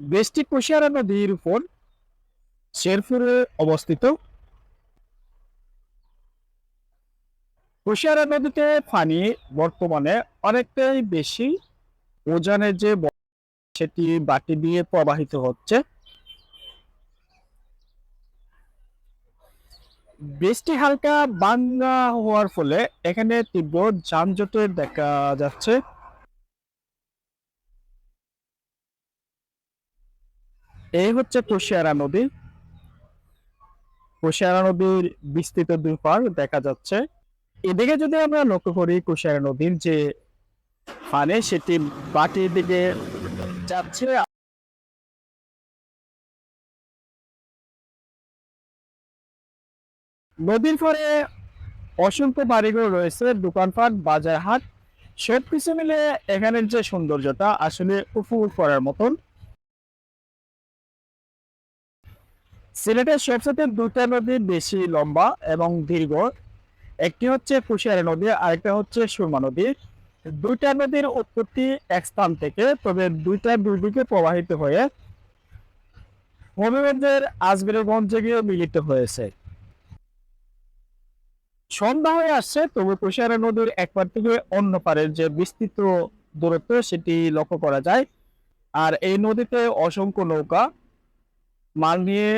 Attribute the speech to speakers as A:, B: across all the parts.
A: দেশটি কুশিয়ারা নদীর উপর শেরপুরে অবস্থিত। কুশিয়ারা নদীতে পানি বর্তমানে অনেকটাই বেশি। ওজনের যে সেটি বাটি দিয়ে প্রবাহিত হচ্ছে। বৃষ্টি হালকা বাংলা হওয়ার ফলে এখানে তীব্র যানজটের দেখা যাচ্ছে। এই হচ্ছে কুশিয়ারা নদী। কুশিয়ারা নদীর বিস্তৃত দুই পার দেখা যাচ্ছে। এদিকে যদি আমরা লক্ষ্য করি কুশিয়ারা নদীর যে পানি সেটি বাটির দিকে যাচ্ছে। নদীর পরে অসংখ্য বাড়িঘর রয়েছে, দোকানপাট বাজার হাট সব কিছু মিলে এখানের যে সৌন্দর্যটা আসলে উপভোগ করার মতন। সিলেটের সবচেয়ে দুটা নদী বেশি লম্বা এবং দীর্ঘ। একটি হচ্ছে কুশিয়ারা নদী, আরেকটা হচ্ছে সুরমা নদী। দুইটা নদীর উৎপত্তি এক স্থান থেকে, তবে দুইটা দুই দিকে প্রবাহিত হয়ে হবিগঞ্জের আজমিরগঞ্জে গিয়ে মিলিত হয়েছে। সন্ধ্যা হয়ে আসছে, তবে কুশিয়ারা নদীর এক পার থেকে অন্য পারের যে বিস্তৃত দূরত্ব, সেটি লক্ষ্য করা যায়। আর এই নদীতে অসংখ্য নৌকা, মাল নিয়ে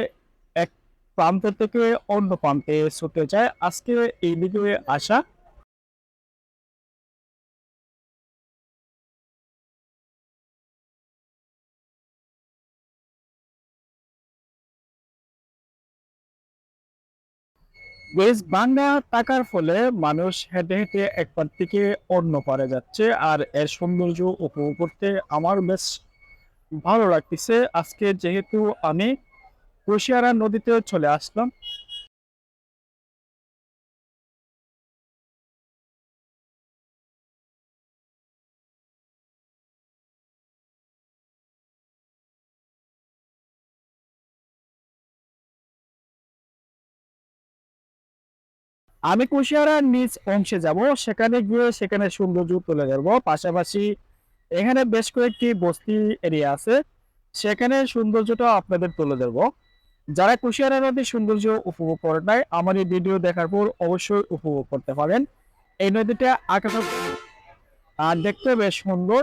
A: প্রান্ত থেকে অন্য প্রান্তে ছুটে যায়। আজকে এই দিকে আসা বেশ বাংলা টাকার ফলে মানুষ হেঁটে হেঁটে এক পার থেকে অন্য পারে যাচ্ছে। আর এর সৌন্দর্য উপভোগ করতে আমার বেশ ভালো লাগতেছে। আজকে যেহেতু আমি কুশিয়ারা নদীতে চলে আসলাম। আমি কুশিয়ারার নিচ অংশে যাব, সেখানে গিয়ে সেখানে সৌন্দর্য তুলে ধরবো। পাশাপাশি এখানে বেশ কয়েকটি বস্তি এরিয়া আছে, সেখানে সৌন্দর্যটা আপনাদের তুলে ধরবো। যারা কুশিয়ারা নদীর সৌন্দর্য উপভোগ করে নাই, আমার এই ভিডিও দেখার পর অবশ্যই উপভোগ করতে পারেন। এই নদীটা আকাশ আর দেখতে বেশ সুন্দর।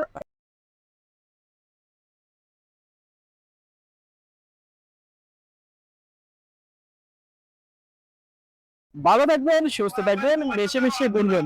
A: ভালো থাকবেন, সুস্থ থাকবেন, বেশি বেশি গুনবেন